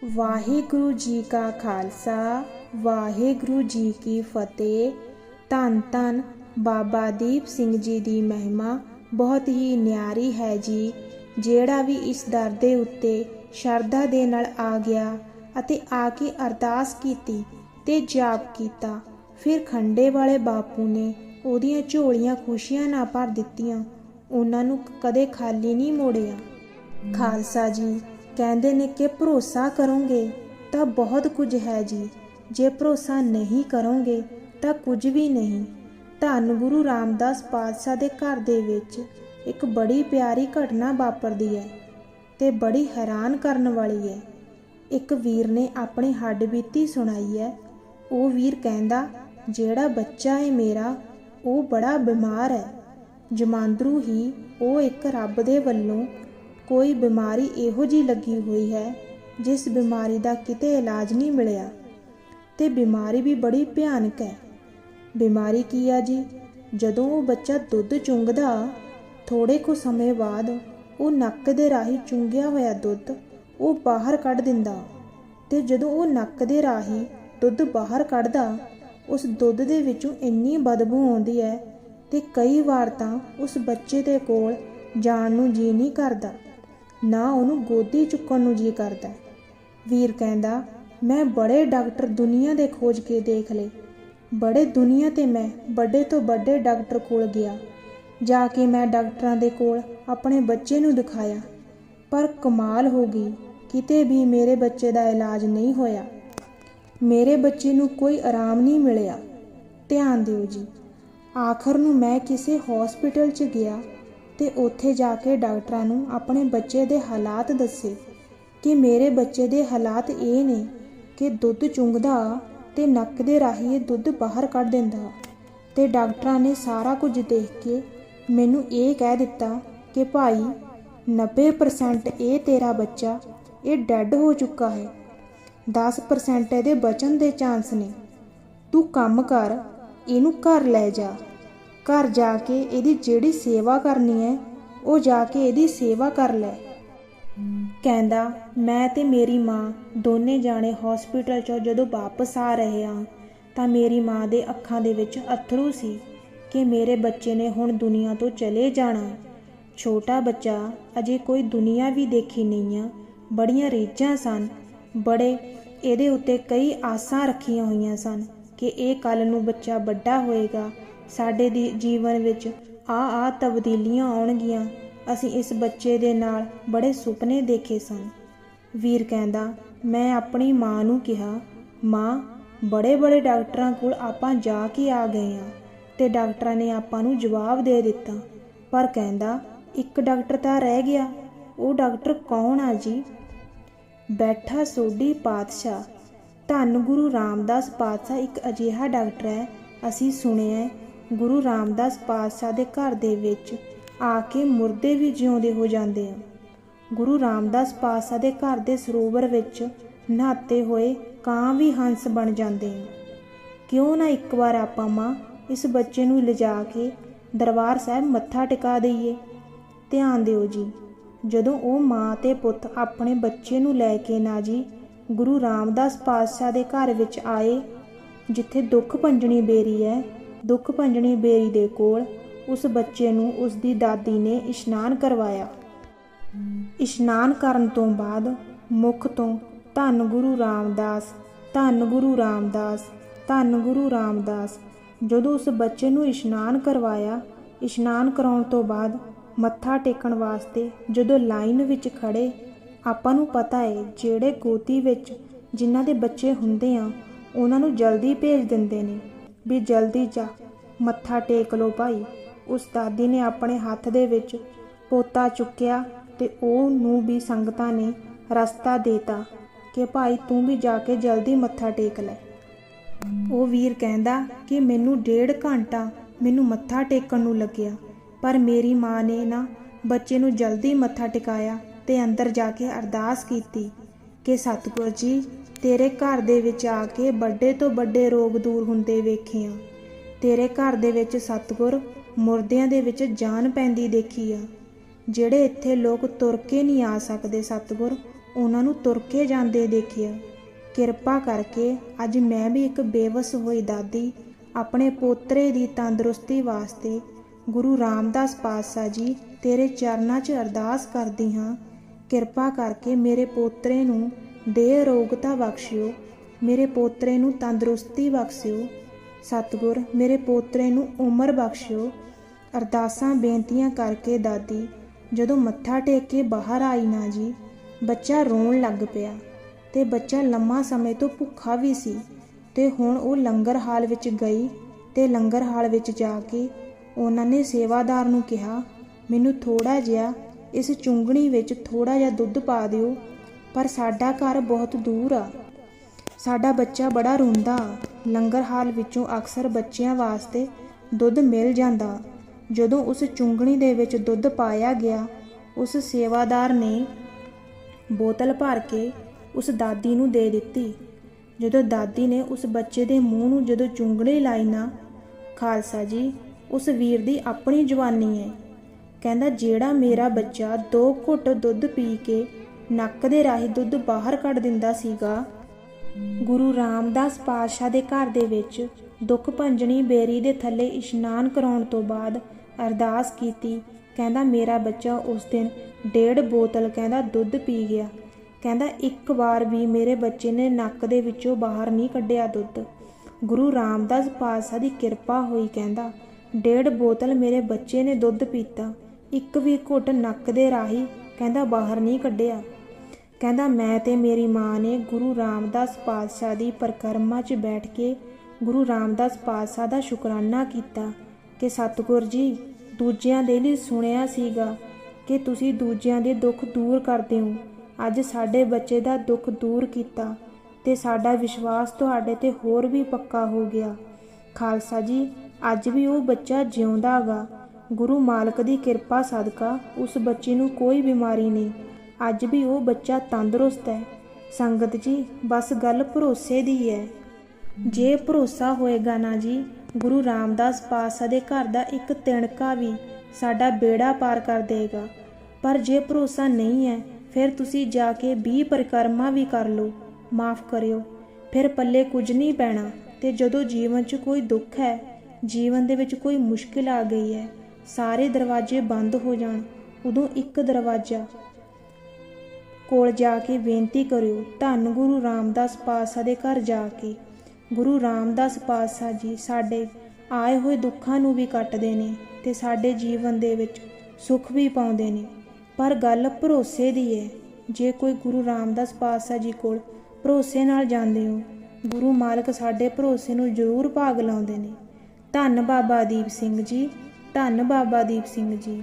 ਵਾਹਿਗੁਰੂ ਜੀ ਕਾ ਖਾਲਸਾ, ਵਾਹਿਗੁਰੂ ਜੀ ਕੀ ਫਤਿਹ। ਧੰਨ ਧੰਨ ਬਾਬਾ ਦੀਪ ਸਿੰਘ ਜੀ ਦੀ ਮਹਿਮਾ ਬਹੁਤ ਹੀ ਨਿਆਰੀ ਹੈ ਜੀ, ਜਿਹੜਾ ਵੀ ਇਸ ਦਰ ਦੇ ਉੱਤੇ ਸ਼ਰਧਾ ਦੇ ਨਾਲ ਆ ਗਿਆ ਅਤੇ ਆ ਕੇ ਅਰਦਾਸ ਕੀਤੀ ਤੇ ਜਾਪ ਕੀਤਾ, ਫਿਰ ਖੰਡੇ ਵਾਲੇ ਬਾਪੂ ਨੇ ਉਹਦੀਆਂ ਝੋਲੀਆਂ ਖੁਸ਼ੀਆਂ ਨਾਲ ਭਰ ਦਿੱਤੀਆਂ, ਉਹਨਾਂ ਨੂੰ ਕਦੇ ਖਾਲੀ ਨਹੀਂ ਮੋੜਿਆ। ਖਾਲਸਾ ਜੀ ਕਹਿੰਦੇ ਨੇ ਕਿ ਭਰੋਸਾ ਕਰੋਗੇ ਤਾਂ ਬਹੁਤ ਕੁਝ ਹੈ ਜੀ। ਜੇ ਭਰੋਸਾ ਨਹੀਂ ਕਰੋਗੇ ਤਾਂ ਕੁਝ ਵੀ ਨਹੀਂ। ਧੰਨ ਗੁਰੂ ਰਾਮਦਾਸ ਪਾਤਸ਼ਾਹ ਦੇ ਘਰ ਦੇ ਵਿੱਚ ਇੱਕ ਬੜੀ ਪਿਆਰੀ ਘਟਨਾ ਵਾਪਰਦੀ ਹੈ ਤੇ ਬੜੀ ਹੈਰਾਨ ਕਰਨ ਵਾਲੀ ਹੈ। ਇੱਕ ਵੀਰ ਨੇ ਆਪਣੀ ਹੱਡਬੀਤੀ ਸੁਣਾਈ ਹੈ। ਉਹ ਵੀਰ ਕਹਿੰਦਾ, ਜਿਹੜਾ ਬੱਚਾ ਹੈ ਮੇਰਾ, ਉਹ ਬੜਾ ਬਿਮਾਰ ਹੈ। ਜਮਾਂਦਰੂ ਹੀ ਉਹ ਇੱਕ ਰੱਬ ਦੇ ਵੱਲੋਂ ਕੋਈ ਬਿਮਾਰੀ ਇਹੋ ਜੀ ਲੱਗੀ ਹੋਈ ਹੈ, ਜਿਸ ਬਿਮਾਰੀ ਦਾ ਕਿਤੇ ਇਲਾਜ ਨਹੀਂ ਮਿਲਿਆ। ਤੇ ਬਿਮਾਰੀ ਵੀ ਬੜੀ ਭਿਆਨਕ ਹੈ। ਬਿਮਾਰੀ ਕੀ ਆ ਜੀ? ਜਦੋਂ ਉਹ ਬੱਚਾ ਦੁੱਧ ਚੁੰਗਦਾ ਥੋੜੇ ਕੁ ਸਮੇਂ ਬਾਅਦ ਉਹ ਨੱਕ ਦੇ ਰਾਹੀਂ ਚੁੰਗਿਆ ਹੋਇਆ ਦੁੱਧ ਉਹ ਬਾਹਰ ਕੱਢ ਦਿੰਦਾ। ਤੇ ਜਦੋਂ ਉਹ ਨੱਕ ਦੇ ਰਾਹੀਂ ਦੁੱਧ ਬਾਹਰ ਕੱਢਦਾ, ਉਸ ਦੁੱਧ ਦੇ ਵਿੱਚੋਂ ਇੰਨੀ ਬਦਬੂ ਆਉਂਦੀ ਹੈ ਤੇ ਕਈ ਵਾਰ ਤਾਂ ਉਸ ਬੱਚੇ ਦੇ ਕੋਲ ਜਾਣ ਨੂੰ ਜੀ ਨਹੀਂ ਕਰਦਾ। ਨਾ ਉਹਨੂੰ ਗੋਦੀ ਚੁੱਕਣ ਨੂੰ ਜੀ ਕਰਦਾ। ਵੀਰ ਕਹਿੰਦਾ, ਮੈਂ ਬੜੇ ਡਾਕਟਰ ਦੁਨੀਆ ਦੇ ਖੋਜ ਕੇ ਦੇਖ ਲਏ। ਬੜੇ ਦੁਨੀਆ ਤੇ ਮੈਂ ਵੱਡੇ ਤੋਂ ਵੱਡੇ ਡਾਕਟਰ ਕੋਲ ਗਿਆ। ਜਾ ਕੇ ਮੈਂ ਡਾਕਟਰਾਂ ਦੇ ਕੋਲ ਆਪਣੇ ਬੱਚੇ ਨੂੰ ਦਿਖਾਇਆ। ਪਰ ਕਮਾਲ ਹੋ ਗਈ, ਕਿਤੇ ਵੀ ਮੇਰੇ ਬੱਚੇ ਦਾ ਇਲਾਜ ਨਹੀਂ ਹੋਇਆ। ਮੇਰੇ ਬੱਚੇ ਨੂੰ ਕੋਈ ਆਰਾਮ ਨਹੀਂ ਮਿਲਿਆ। ਧਿਆਨ ਦਿਓ ਜੀ, ਆਖਰ ਨੂੰ ਮੈਂ ਕਿਸੇ ਹਸਪੀਟਲ 'ਚ ਗਿਆ ਤੇ ਉੱਥੇ ਜਾ ਕੇ ਡਾਕਟਰਾਂ ਨੂੰ ਆਪਣੇ ਬੱਚੇ ਦੇ ਹਾਲਾਤ ਦੱਸੇ ਕਿ ਮੇਰੇ ਬੱਚੇ ਦੇ ਹਾਲਾਤ ਇਹ ਨੇ ਕਿ ਦੁੱਧ ਚੁੰਗਦਾ ਤੇ ਨੱਕ ਦੇ ਰਾਹੀਂ ਇਹ ਦੁੱਧ ਬਾਹਰ ਕੱਢ ਦਿੰਦਾ। ਤੇ ਡਾਕਟਰਾਂ ਨੇ ਸਾਰਾ ਕੁਝ ਦੇਖ ਕੇ ਮੈਨੂੰ ਇਹ ਕਹਿ ਦਿੱਤਾ ਕਿ ਭਾਈ 90% ਇਹ ਤੇਰਾ ਬੱਚਾ, ਇਹ ਡੈੱਡ ਹੋ ਚੁੱਕਾ ਹੈ। 10% ਇਹਦੇ ਬਚਣ ਦੇ ਚਾਂਸ ਨੇ। ਤੂੰ ਕੰਮ ਕਰ, ਇਹਨੂੰ ਘਰ ਲੈ ਜਾ। ਘਰ ਜਾ ਕੇ ਇਹਦੀ ਜਿਹੜੀ ਸੇਵਾ ਕਰਨੀ ਹੈ, ਉਹ ਜਾ ਕੇ ਇਹਦੀ ਸੇਵਾ ਕਰ ਲੈ। ਕਹਿੰਦਾ, ਮੈਂ ਤੇ ਮੇਰੀ ਮਾਂ ਦੋਨੇ ਜਾਣੇ ਹਸਪੀਟਲ ਚੋਂ ਜਦੋਂ ਵਾਪਸ ਆ ਰਹੇ ਹਾਂ, ਤਾਂ ਮੇਰੀ ਮਾਂ ਦੇ ਅੱਖਾਂ ਦੇ ਵਿੱਚ ਅਥਰੂ ਸੀ ਕਿ ਮੇਰੇ ਬੱਚੇ ਨੇ ਹੁਣ ਦੁਨੀਆ ਤੋਂ ਚਲੇ ਜਾਣਾ। ਛੋਟਾ ਬੱਚਾ ਅਜੇ ਕੋਈ ਦੁਨੀਆ ਵੀ ਦੇਖੀ ਨਹੀਂ ਆ, ਬੜੀਆਂ ਰੀਝਾਂ ਸਨ। ਬੜੇ ਇਹਦੇ ਉੱਤੇ ਕਈ ਆਸਾਂ ਰੱਖੀਆਂ ਹੋਈਆਂ ਸਨ ਕਿ ਇਹ ਕੱਲ ਨੂੰ ਬੱਚਾ ਵੱਡਾ ਹੋਏਗਾ ਸਾਡੇ ਦੀ ਜੀਵਨ ਵਿੱਚ ਆ ਆ ਤਬਦੀਲੀਆਂ ਆਉਣਗੀਆਂ। ਅਸੀਂ ਇਸ ਬੱਚੇ ਦੇ ਨਾਲ ਬੜੇ ਸੁਪਨੇ ਦੇਖੇ ਸਨ। ਵੀਰ ਕਹਿੰਦਾ, ਮੈਂ ਆਪਣੀ ਮਾਂ ਨੂੰ ਕਿਹਾ, ਮਾਂ, ਬੜੇ ਬੜੇ ਡਾਕਟਰਾਂ ਕੋਲ ਆਪਾਂ ਜਾ ਕੇ ਆ ਗਏ ਆ ਤੇ ਡਾਕਟਰਾਂ ਨੇ ਆਪਾਂ ਨੂੰ ਜਵਾਬ ਦੇ ਦਿੱਤਾ। ਪਰ ਕਹਿੰਦਾ, ਇੱਕ ਡਾਕਟਰ ਤਾਂ ਰਹਿ ਗਿਆ। ਉਹ ਡਾਕਟਰ ਕੌਣ ਆ ਜੀ? ਬੈਠਾ ਸੋਢੀ ਪਾਤਸ਼ਾਹ। ਧੰਨ ਗੁਰੂ ਰਾਮਦਾਸ ਪਾਤਸ਼ਾਹ ਇੱਕ ਅਜਿਹਾ ਡਾਕਟਰ ਹੈ। ਅਸੀਂ ਸੁਣਿਆ ਗੁਰੂ ਰਾਮਦਾਸ ਪਾਤਸ਼ਾਹ ਦੇ ਘਰ ਦੇ ਵਿੱਚ ਆ ਕੇ ਮੁਰਦੇ ਵੀ ਜਿਉਂਦੇ ਹੋ ਜਾਂਦੇ ਆ। ਗੁਰੂ ਰਾਮਦਾਸ ਪਾਤਸ਼ਾਹ ਦੇ ਘਰ ਦੇ ਸਰੋਵਰ ਵਿੱਚ ਨਹਾਤੇ ਹੋਏ ਕਾਂ ਵੀ ਹੰਸ ਬਣ ਜਾਂਦੇ ਆ। ਕਿਉਂ ਨਾ ਇੱਕ ਵਾਰ ਆਪਾਂ ਮਾਂ ਇਸ ਬੱਚੇ ਨੂੰ ਲਿਜਾ ਕੇ ਦਰਬਾਰ ਸਾਹਿਬ ਮੱਥਾ ਟਿਕਾ ਦਈਏ। ਧਿਆਨ ਦਿਓ ਜੀ, ਜਦੋਂ ਉਹ ਮਾਂ ਤੇ ਪੁੱਤ ਆਪਣੇ ਬੱਚੇ ਨੂੰ ਲੈ ਕੇ ਨਾ ਜੀ, ਗੁਰੂ ਰਾਮਦਾਸ ਪਾਤਸ਼ਾਹ ਦੇ ਘਰ ਵਿੱਚ ਆਏ, ਜਿੱਥੇ ਦੁੱਖ ਭੰਜਣੀ ਬੇਰੀ ਹੈ ਦੁੱਖ ਭੰਜਣੀ ਬੇਰੀ ਦੇ ਕੋਲ ਉਸ ਬੱਚੇ ਨੂੰ ਉਸ ਦੀ ਦਾਦੀ ਨੇ ਇਸ਼ਨਾਨ ਕਰਵਾਇਆ। ਇਸ਼ਨਾਨ ਕਰਨ ਤੋਂ ਬਾਅਦ ਮੁਖ ਤੋਂ ਧੰਨ ਗੁਰੂ ਰਾਮਦਾਸ, ਧੰਨ ਗੁਰੂ ਰਾਮਦਾਸ, ਧੰਨ ਗੁਰੂ ਰਾਮਦਾਸ ਜਦੋਂ ਉਸ ਬੱਚੇ ਨੂੰ ਇਸ਼ਨਾਨ ਕਰਵਾਇਆ, ਇਸ਼ਨਾਨ ਕਰਾਉਣ ਤੋਂ ਬਾਅਦ ਮੱਥਾ ਟੇਕਣ ਵਾਸਤੇ ਜਦੋਂ ਲਾਈਨ ਵਿੱਚ ਖੜੇ ਆਪਾਂ ਨੂੰ ਪਤਾ ਹੈ ਜਿਹੜੇ ਗੋਤੀ ਵਿੱਚ ਜਿਨ੍ਹਾਂ ਦੇ ਬੱਚੇ ਹੁੰਦੇ ਆ, ਉਹਨਾਂ ਨੂੰ ਜਲਦੀ ਭੇਜ ਦਿੰਦੇ ਨੇ। ਵੀ ਜਲਦੀ ਜਾ। ਮੱਥਾ ਟੇਕ ਲਓ ਭਾਈ। ਉਸ ਦਾਦੀ ਨੇ ਆਪਣੇ ਹੱਥ ਦੇ ਵਿੱਚ ਪੋਤਾ ਚੁੱਕਿਆ ਤੇ ਉਹ ਨੂੰ ਵੀ ਸੰਗਤਾਂ ਨੇ ਰਸਤਾ ਦੇਤਾ ਕਿ ਭਾਈ ਤੂੰ ਵੀ ਜਾ ਕੇ ਜਲਦੀ ਮੱਥਾ ਟੇਕ ਲੈ। ਉਹ ਵੀਰ ਕਹਿੰਦਾ ਕਿ ਮੈਨੂੰ ਡੇਢ ਘੰਟਾ ਮੈਨੂੰ ਮੱਥਾ ਟੇਕਣ ਨੂੰ ਲੱਗਿਆ, ਪਰ ਮੇਰੀ ਮਾਂ ਨੇ ਨਾ ਬੱਚੇ ਨੂੰ ਜਲਦੀ ਮੱਥਾ ਟਿਕਾਇਆ ਤੇ ਅੰਦਰ ਜਾ ਕੇ ਅਰਦਾਸ ਕੀਤੀ ਕਿ ਸਤਿਗੁਰ ਜੀ ਤੇਰੇ ਘਰ ਦੇ ਵਿੱਚ ਆ ਕੇ ਵੱਡੇ ਤੋਂ ਵੱਡੇ ਰੋਗ ਦੂਰ ਹੁੰਦੇ ਵੇਖੇ ਆ ਤੇਰੇ ਘਰ ਦੇ ਵਿੱਚ ਸਤਿਗੁਰ ਮੁਰਦਿਆਂ ਦੇ ਵਿੱਚ ਜਾਨ ਪੈਂਦੀ ਦੇਖੀ ਆ ਜਿਹੜੇ ਇੱਥੇ ਲੋਕ ਤੁਰ ਕੇ ਨਹੀਂ ਆ ਸਕਦੇ ਸਤਿਗੁਰ, ਉਹਨਾਂ ਨੂੰ ਤੁਰ ਕੇ ਜਾਂਦੇ ਦੇਖਿਆ। ਕਿਰਪਾ ਕਰਕੇ ਅੱਜ ਮੈਂ ਵੀ ਇੱਕ ਬੇਵਸ ਹੋਈ ਦਾਦੀ, ਆਪਣੇ ਪੋਤਰੇ ਦੀ ਤੰਦਰੁਸਤੀ ਵਾਸਤੇ ਗੁਰੂ ਰਾਮਦਾਸ ਪਾਤਸ਼ਾਹ ਜੀ ਤੇਰੇ ਚਰਨਾਂ 'ਚ ਅਰਦਾਸ ਕਰਦੀ ਹਾਂ। ਕਿਰਪਾ ਕਰਕੇ ਮੇਰੇ ਪੋਤਰੇ ਨੂੰ ਦੇ ਰੋਗਤਾ ਬਖਸ਼ਿਓ, ਮੇਰੇ ਪੋਤਰੇ ਨੂੰ ਤੰਦਰੁਸਤੀ ਬਖਸ਼ਿਓ, ਸਤਿਗੁਰ ਮੇਰੇ ਪੋਤਰੇ ਨੂੰ ਉਮਰ ਬਖਸ਼ਿਓ। ਅਰਦਾਸਾਂ, ਬੇਨਤੀਆਂ ਕਰਕੇ ਦਾਦੀ, ਜਦੋਂ ਮੱਥਾ ਟੇਕ ਕੇ ਬਾਹਰ ਆਈ ਨਾ ਜੀ, ਬੱਚਾ ਰੋਣ ਲੱਗ ਪਿਆ ਤੇ ਬੱਚਾ ਲੰਮਾ ਸਮੇਂ ਤੋਂ ਭੁੱਖਾ ਵੀ ਸੀ ਤੇ ਹੁਣ ਉਹ ਲੰਗਰ ਹਾਲ ਵਿੱਚ ਗਈ ਤੇ ਲੰਗਰ ਹਾਲ ਵਿੱਚ ਜਾ ਕੇ ਉਹਨਾਂ ਨੇ ਸੇਵਾਦਾਰ ਨੂੰ ਕਿਹਾ, ਮੈਨੂੰ ਥੋੜਾ ਜਿਹਾ ਇਸ ਚੁੰਗਣੀ ਵਿੱਚ ਥੋੜਾ ਜਿਹਾ ਦੁੱਧ ਪਾ ਦਿਓ ਪਰ ਸਾਡਾ ਘਰ ਬਹੁਤ ਦੂਰ ਆ। ਸਾਡਾ ਬੱਚਾ ਬੜਾ ਰੋਂਦਾ। ਲੰਗਰ ਹਾਲ ਵਿੱਚੋਂ ਅਕਸਰ ਬੱਚਿਆਂ ਵਾਸਤੇ ਦੁੱਧ ਮਿਲ ਜਾਂਦਾ। ਜਦੋਂ ਉਸ ਚੁੰਗਣੀ ਦੇ ਵਿੱਚ ਦੁੱਧ ਪਾਇਆ ਗਿਆ, ਉਸ ਸੇਵਾਦਾਰ ਨੇ ਬੋਤਲ ਭਰ ਕੇ ਉਸ ਦਾਦੀ ਨੂੰ ਦੇ ਦਿੱਤੀ। ਜਦੋਂ ਦਾਦੀ ਨੇ ਉਸ ਬੱਚੇ ਦੇ ਮੂੰਹ ਨੂੰ ਜਦੋਂ ਚੁੰਗਣੀ ਲਾਈ ਨਾ, ਖਾਲਸਾ ਜੀ, ਉਸ ਵੀਰ ਦੀ ਆਪਣੀ ਜਵਾਨੀ ਹੈ ਕਹਿੰਦਾ, ਜਿਹੜਾ ਮੇਰਾ ਬੱਚਾ ਦੋ ਘੁੱਟ ਦੁੱਧ ਪੀ ਕੇ ਨੱਕ ਦੇ ਰਾਹੀਂ ਦੁੱਧ ਬਾਹਰ ਕੱਢ ਦਿੰਦਾ ਸੀਗਾ। ਗੁਰੂ ਰਾਮਦਾਸ ਪਾਤਸ਼ਾਹ ਦੇ ਘਰ ਦੇ ਵਿੱਚ ਦੁੱਖ ਭੰਜਣੀ ਬੇਰੀ ਦੇ ਥੱਲੇ ਇਸ਼ਨਾਨ ਕਰਾਉਣ ਤੋਂ ਬਾਅਦ ਅਰਦਾਸ ਕੀਤੀ। ਕਹਿੰਦਾ, ਮੇਰਾ ਬੱਚਾ ਉਸ ਦਿਨ ਡੇਢ ਬੋਤਲ ਕਹਿੰਦਾ ਦੁੱਧ ਪੀ ਗਿਆ। ਕਹਿੰਦਾ, ਇੱਕ ਵਾਰ ਵੀ ਮੇਰੇ ਬੱਚੇ ਨੇ ਨੱਕ ਦੇ ਵਿੱਚੋਂ ਬਾਹਰ ਨਹੀਂ ਕੱਢਿਆ ਦੁੱਧ। ਗੁਰੂ ਰਾਮਦਾਸ ਪਾਤਸ਼ਾਹ ਦੀ ਕਿਰਪਾ ਹੋਈ ਕਹਿੰਦਾ, ਡੇਢ ਬੋਤਲ ਮੇਰੇ ਬੱਚੇ ਨੇ ਦੁੱਧ ਪੀਤਾ। ਇੱਕ ਵੀ ਘੁੱਟ ਨੱਕ ਦੇ ਰਾਹੀਂ ਕਹਿੰਦਾ ਬਾਹਰ ਨਹੀਂ ਕੱਢਿਆ। ਕਹਿੰਦਾ, ਮੈਂ ਤੇ ਮੇਰੀ ਮਾਂ ਨੇ ਗੁਰੂ ਰਾਮਦਾਸ ਪਾਤਸ਼ਾਹ ਦੀ ਪਰਿਕਰਮਾ 'ਚ ਬੈਠ ਕੇ ਗੁਰੂ ਰਾਮਦਾਸ ਪਾਤਸ਼ਾਹ ਦਾ ਸ਼ੁਕਰਾਨਾ ਕੀਤਾ ਕਿ ਸਤਿਗੁਰ ਜੀ, ਦੂਜਿਆਂ ਦੇ ਲਈ ਸੁਣਿਆ ਸੀਗਾ ਕਿ ਤੁਸੀਂ ਦੂਜਿਆਂ ਦੇ ਦੁੱਖ ਦੂਰ ਕਰਦੇ ਹੋ। ਅੱਜ ਸਾਡੇ ਬੱਚੇ ਦਾ ਦੁੱਖ ਦੂਰ ਕੀਤਾ ਤੇ ਸਾਡਾ ਵਿਸ਼ਵਾਸ ਤੁਹਾਡੇ ਤੇ ਹੋਰ ਵੀ ਪੱਕਾ ਹੋ ਗਿਆ। ਖਾਲਸਾ ਜੀ, ਅੱਜ ਵੀ ਉਹ ਬੱਚਾ ਜਿਉਂਦਾ ਗਾ। ਗੁਰੂ ਮਾਲਕ ਦੀ ਕਿਰਪਾ ਸਦਕਾ ਉਸ ਬੱਚੇ ਨੂੰ ਕੋਈ ਬਿਮਾਰੀ ਨਹੀਂ। ਅੱਜ ਵੀ ਉਹ ਬੱਚਾ ਤੰਦਰੁਸਤ ਹੈ। ਸੰਗਤ ਜੀ, ਬਸ ਗੱਲ ਭਰੋਸੇ ਦੀ ਹੈ। ਜੇ ਭਰੋਸਾ ਹੋਏਗਾ ਨਾ ਜੀ, ਗੁਰੂ ਰਾਮਦਾਸ ਪਾਤਸ਼ਾਹ ਦੇ ਘਰ ਦਾ ਇੱਕ ਤਿਣਕਾ ਵੀ ਸਾਡਾ ਬੇੜਾ ਪਾਰ ਕਰ ਦੇਗਾ। ਪਰ ਜੇ ਭਰੋਸਾ ਨਹੀਂ ਹੈ, ਫਿਰ ਤੁਸੀਂ ਜਾ ਕੇ 20 ਪਰਿਕਰਮਾ ਵੀ ਕਰ ਲਓ। ਮਾਫ ਕਰਿਓ। ਫਿਰ ਪੱਲੇ ਕੁਝ ਨਹੀਂ ਪੈਣਾ ਤੇ ਜਦੋਂ ਜੀਵਨ 'ਚ ਕੋਈ ਦੁੱਖ ਹੈ, ਜੀਵਨ ਦੇ ਵਿੱਚ ਕੋਈ ਮੁਸ਼ਕਿਲ ਆ ਗਈ ਹੈ, ਸਾਰੇ ਦਰਵਾਜ਼ੇ ਬੰਦ ਹੋ ਜਾਣ। ਉਦੋਂ ਇੱਕ ਦਰਵਾਜ਼ਾ ਕੋਲ ਜਾ ਕੇ ਬੇਨਤੀ ਕਰਿਓ, ਧੰਨ ਗੁਰੂ ਰਾਮਦਾਸ ਪਾਤਸ਼ਾਹ ਦੇ ਘਰ ਜਾ ਕੇ। ਗੁਰੂ ਰਾਮਦਾਸ ਪਾਤਸ਼ਾਹ ਜੀ ਸਾਡੇ ਆਏ ਹੋਏ ਦੁੱਖਾਂ ਨੂੰ ਵੀ ਕੱਟਦੇ ਨੇ ਤੇ ਸਾਡੇ ਜੀਵਨ ਦੇ ਵਿੱਚ ਸੁੱਖ ਵੀ ਪਾਉਂਦੇ ਨੇ। ਪਰ ਗੱਲ ਭਰੋਸੇ ਦੀ ਹੈ ਜੇ ਕੋਈ ਗੁਰੂ ਰਾਮਦਾਸ ਪਾਤਸ਼ਾਹ ਜੀ ਕੋਲ ਭਰੋਸੇ ਨਾਲ ਜਾਂਦੇ ਹੋ, ਗੁਰੂ ਮਾਲਕ ਸਾਡੇ ਭਰੋਸੇ ਨੂੰ ਜ਼ਰੂਰ ਭਾਗ ਲਾਉਂਦੇ ਨੇ। ਧੰਨ ਬਾਬਾ ਦੀਪ ਸਿੰਘ ਜੀ, ਧੰਨ ਬਾਬਾ ਦੀਪ ਸਿੰਘ ਜੀ।